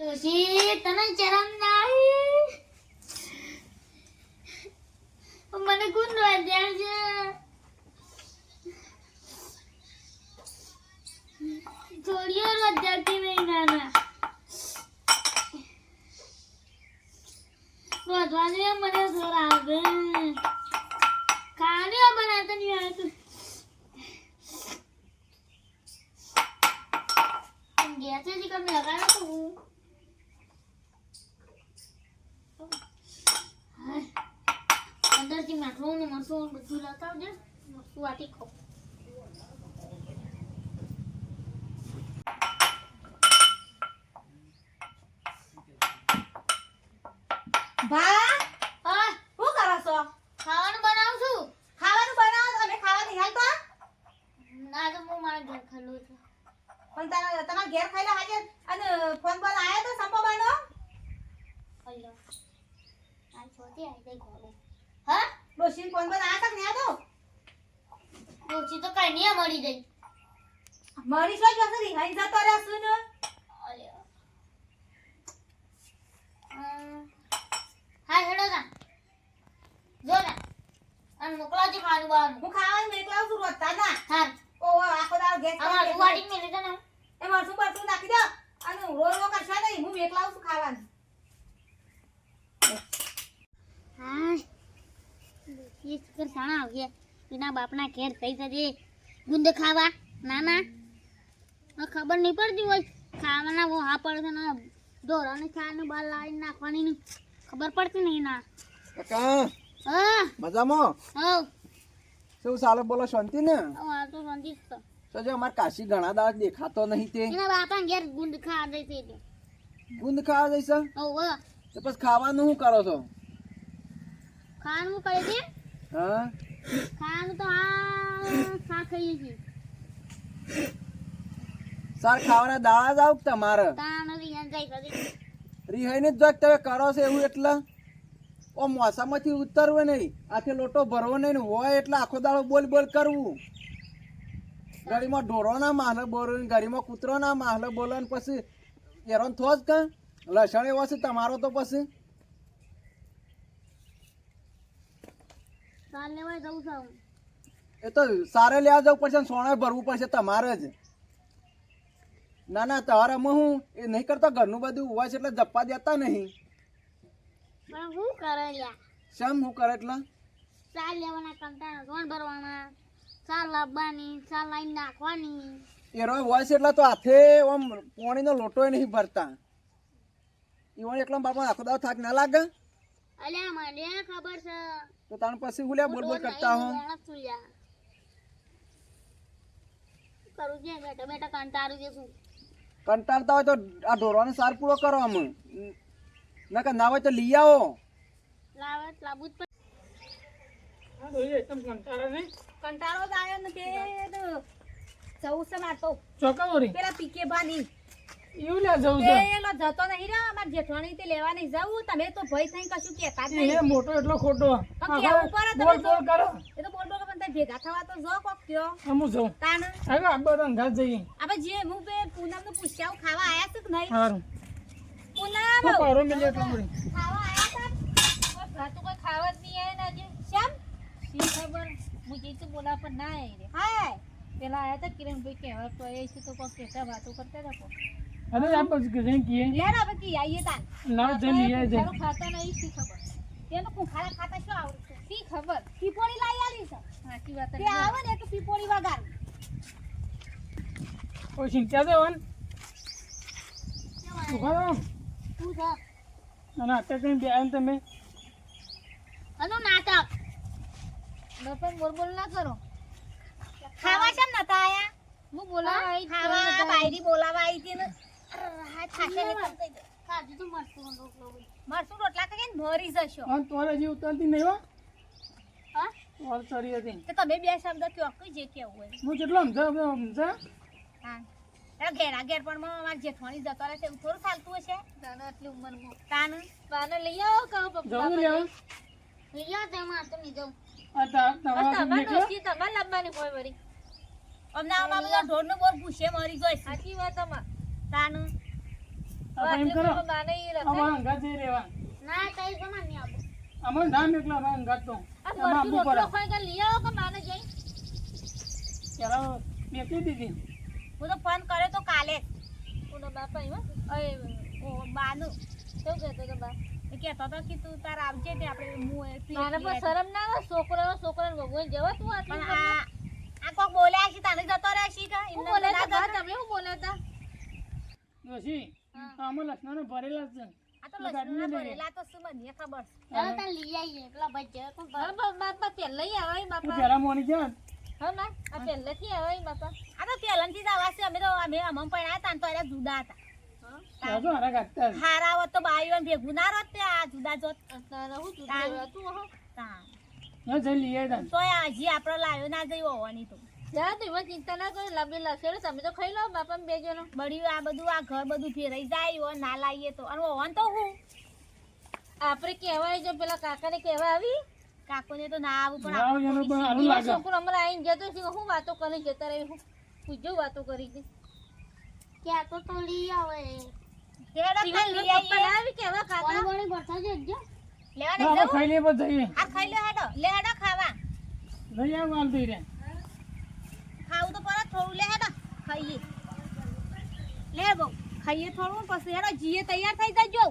ડોશી તને શરમ ના આવી મને કોણ રોજ્યા છે થોડીઓ રોજ્યાતી નહીં નાના રોજવા દે મને જોર આવે ખાલી બનાવતા નહીં આવતું ગેસ જ કમ લગાડો તો હું માટલું ને મરસું બધું લાવતા આવજો મરસું વાટી ખાઓ ભા હા શું કરો છો ખાવાનું બનાવું છું ખાવાનું બનાવો અમે ખાવા નહીં હાલતો ના તો હું મારા ઘર ખાલું છું પણ તારા તમારા ઘેર ખાઈ હાજર અને ફોન પર આયો તો સંપોબાનો હલો આ છોટી આવી ગઈ ઘરે હા ડોશીન ફોન પર આ તક ને તો? ડોસી તો કઈ નહીં મળી ગઈ. મરી શું જશે? રિહાઈ જતો રે સુન હા હેડો ના જો ને. અને મોકલાવજો ખાવાનું બહારનું હું ખાવાનું મેકલાવ છું રોજતા ના. હા ઓ આખો દાળ ગેસ અમાર સુવાડી મેં લીધો ને એ મરસું બરસું નાખી દો? અને રો રો કરશે નહીં હું મેકલાવ છું ખાવાનું. હા એ કર સાણા આવજે. એના બાપના ઘેર થઈ જજે. ગુંદ ખાવા. ના ના ખબર નહીં પડતી હોય. ખાવાના બહુ હા પડે ને ઢોરાને ખાવાનું બહાર લાવીને નાખવાની. ખબર પડતી નહીં ના કાકા મજામાં? હવ. શું ચાલે? બોલો શાંતિ ને? હવ તો સંજીશ તો તો જો અમાર કાશી ઘણા દાડા દેખાતો નહીં તે. એના બાપા ઘેર ગુંદ ખાવા દે છે ગુંદ ખાવા જઈશ? હવ હવ. તો પછી ખાવાનું શું કરો છો? ખાવાનું કરે છે? હા? ખાવાનું તો આ શા ખાઈએ છીએ. સાર ખાવાના દાડા જાવ કે તમારે? રિહાઈને જ જોક તમે કરો છો એવું એટલે? ઓ મોસામાંથી ઉતરવું નહીં. આખે લોટો ભરવો નહીં ને હોય એટલે આખો દાડો બોલ બોલ કરવું. ગાડીમાં ઢોરો ના માહલે બોલો ગાડીમાં કૂતરો ના માહલે બોલો ને પછી એરો થો જ કે? લસણ એવો છે તમારો તો પછી? કાલ લેવાય જવું છે. એ તો સારે લેવા જવું પડશે ને સોણે ભરવું પડશે તમારે જ. ના ના તમારામાં હું એ નહીં કરતો ઘરનું બધું હોય છે એટલે જપ્પા દેતા નહીં. પણ શું કરે લ્યા? શમ હું કરે એટલે? ચાલ લેવાના કંટાળા સોન ભરવાના ચાલ લાવવાની ચાલ લાઈન નાખવાની. એરો હોય છે એટલે તો હાથે આમ પોણીનો લોટો નહીં ભરતા. ઈવન એકલા બાપા આખો દાવ થાક ના લાગે? અલ્યા મને ખબર છે. તો તાણ પછી હું બોલ બોલ કરતા હું કરું છે બેટા બેટા કંટાળું છે. શું કંટાળતા હોય તો આ ઢોરવાનો સાર પૂરો કરો આમ. નકર ના હોય તો લઈ આવો. લાવે લાવવું જ કંટાળો જ આવ્યો ને તે જવું છે માર તો. ચોકાવરી. પેલા પીકે બાની એવું લે જવું છે. પેલો જતો નહીં રે અમાર જેઠવાણી તે લેવા નહીં જવું. તમે તો ભય થઈને કશું કહેતા જ એ મોટો એટલો ખોટો. પણ કેવું તમે બોલ બોલ કરો. એ તો બોલ બોલ પણ તમે ભેગા થવા તો જો કોક કયો. હું જઉં. તાન આગળ આપણે રંગા જઈએ. આપણે જે હું બે પૂનમનું પૂછ્યા ખાવા આયા છે કે નહીં? સારું પૂનમ! હું પારો મિલે એટલો મળી ખાવા આયા હતા ઘર તો કોઈ ખાવા જ નહીં આવે ને આજે. શ્યામ શી ખબર? હું જે તો બોલા પણ ના રે. હાય. પેલા આયા તા કિરણભાઈ કહેવા તો એ છે તો કોઈ કહેતા વાતો કરતા હતા અરે આ પછી કે જઈ કીએ લે ને હવે કી આઈએ લાવ જઈ લઈ આવી જઈ તારું ખાતા નહીં શી ખબર? તેનું કુંખાડા ખાતા શું આવડતું શી ખબર? પીપોળી લાઈ આલી છે. સાચી વાત તે આવે ને તો પીપોળી વગાડ કોઈ ચિંતા દેવાન ઊભા રહો. શું છે? અને અત્યારે કઈ બે આવીને તમે? અનો નાટક. બપન બોલ બોલ ના કરો. ખાવા કેમ નતા આયા? હું બોલાવા આવી ખાવા બાયરી બોલાવા આવી હતી ને. કઈ. મરસું રોટલા ખાઈને મરી જશો. અને તોરે હજી ઉતરતી નહીં હો. હા? ઓર ચડી હતી. તો તમે બે શબ્દ કયો કઈ જે કેવું હોય. હું જેટલો સમજા સમજા હા. ઘેરા ઘેર પણ મારા જેઠવાણી જતો રહે છે થોડું ચાલતું હશે? તાને આટલી ઉંમરમાં તાને? બાને લઈ આવો કહો પપ્પા. જવું લેવું? લઈ આવો તેમાં તો નહીં જાઉં તમારા લાવવાની હોય વળી. અમને આમાં બધા ઢોરનો બોર ભૂસે મરી જાય સાચી વાત અમાર. તાન એમ કરો. અમારા જઈ રહેવા. ના જમા નહીં અમારે એકલા તો. ગયા લઈ આવો કે જઈ. દીધી. હું તો ફોન કર્યો તો કાલે જ. બાપા એમાં અય ઓ બાનું. કેવું કહેતો તો બા? કહેતો તો કે તું તાર આવજે તે આપણે હું શરમ ના આવે છોકરો છોકરાને ભગવાન જવા તું પણ આ આ કોક બોલ્યા છે તને જતો રહેશી કે? હું બોલે. તમે શું બોલ્યા હતા ડોશી અમે લસણાનો ભરેલા છે. આ તો તો લઈએ. ભરેલા તો શું મને ખબર? છે. ચાલો તને લઈ આવીએ. પેલા ભાઈ કોણ બાપા પહેલા આવાય બાપા. પેલા મોની જા હા ના આ પહેલેથી આવાય બાપા. આ તો પહેલાંથી જ આવા છે. અમે તો અમે અમમ પણ તો એના જુદા હતા. હારા જ. તો બાઈઓને ભેગું ના રોત તે આ જુદા જોત. રહું હું તું. તું હો. તાન. જઈ લઈ આવ્યા તા. આપણે ના જઈ હોવાની તો. જા તું ચિંતા ના કરો લાંબી લાગશે. તમે તો ખાઈ લો બાપા બે જણો. બળ્યું આ બધું આ ઘર બધું ફેરાઈ જાય હો ના લાવીએ તો. અને હોવાનું તો હું? આપણે કહેવાય જો પેલા કાકાને કહેવા આવી? કાકોને તો ના આવું પણ રાવ એનું પણ સારું લાગે. છોકરો અમારે આવીને જતો છે હું વાતો કરી જતા રહી હું પૂછજો વાતો કરી હતી ક્યાં તો તો લઈ આવે. લેવા? ખાઈ લઈએ આ ખાઈ લો હેડો. લે હેડો ખાવા. લઈ આવ હાલ દઈ રહ્યા ખાવું તો પરત થોડું લે હેડો ખાઈએ. લે બહુ. ખાઈએ થોડું પછી હેડો જીએ તૈયાર થઈ જજો.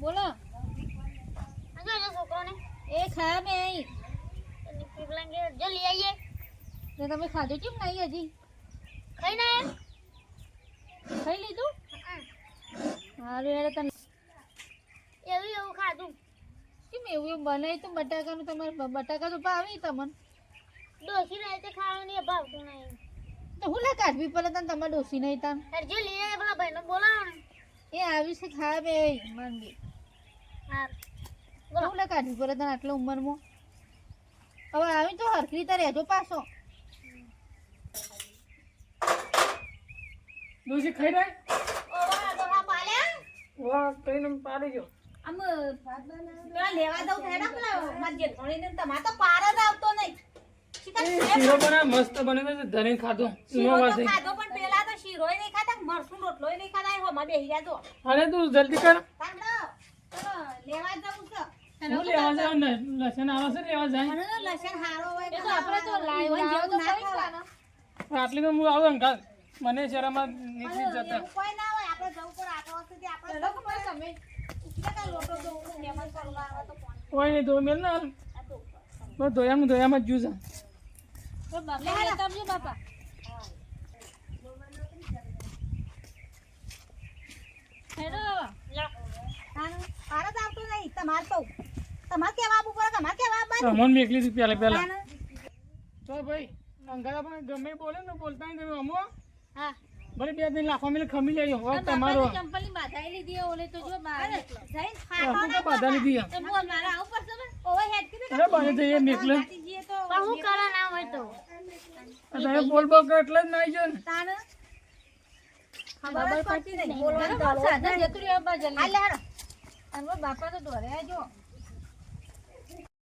બોલો. છોકરાને. એ ખા મેં જો લઈ આવીએ. ને તમે ખાધું કેમ નહીં હજી? ખાઈ ના ખાઈ લીધું? સારું યાર તને એવું એવું ખાધું. કેમ એવું એવું બનાવી તો બટાકાનું તમારે બટાકા તો ભાવે તમને? ડોસી નહીં તે ખાવાનું નહીં ભાવતું નહીં. તો હું લે કાઢવી? પડે તને તમારે ડોસી નહીં તને? જે લઈએ લઈ આવે પેલા ભાઈને બોલાવો ને એ આવી છે ખા બે. માંડી હા હું લે કાઢવી? પડે તને આટલા ઉંમરમાં? હવે આવી તો હરખી રીતે રહેજો પાછો. ડોસી ખાઈ રહી ઓવા ડોહા પાલ્યા વાહ કઈને પાડી ગયો આમ પેલા લેવા દઉં હેડો પેલા મારા જેઠાણીને તમારે તો પાર જ આવતો નહીં. શીરો પણ મસ્ત બને છે ધરીને ખાધો. શીરો તો ખાધો પણ પેલા તો શીરોય નહીં ખાતા મરસું રોટલોય નહીં ખાતા એ હોમાં બેહી ગયા અરે તું જલ્દી કર. લેવા જવું છે. હું લેવા જાવ ને? લસણ આવે છે લેવા જાય. લસણ હારો હોય તો આપણે તો આટલી તો હું આવું અંકા મને શરમ નીકળી જતા. કોઈ ના હોય આપણે જવું પર આટલો સુધી આપણે તમે એટલે કાં લોટો જોવું મહેમાન કરવા આવે તો કોણ કોઈ નહીં ધોઈ મેલ ના બસ ધોયામાં ધોયામાં જ જ્યુસ બાપા લેતા આવજો બાપા હેડો તાનું પાર જ આવતો નહીં તમારે તો તમારે કેવા આપવું પડે તમારે કેવા આપવાનું અમોન મેકલી હતી પહેલા. પહેલા તો ભાઈ અંગાત પણ ગમે બોલે ને બોલતા નહીં તમે અમો. હા. ભલે બે દિન લાખો મિલ ખમી લેજો હો તમારો ચંપલની બાધાઈ લીધી ઓલે તો જો બહાર જઈ જઈને ના બાધા લીધી તો બોલ મારા આવ પર ને ઓવે હેડ કીધું અરે બને જઈએ નીકળે પણ હું કરો ના હોય તો. અરે બોલ બોલ કે એટલે જ ના આવી જાય ને તાન ખબર પડતી નહીં. બોલવાનું સાધન જતું રહ્યું બા જલ્દી. હાલ લે હેડો અને બાપા તો દોડ્યા જો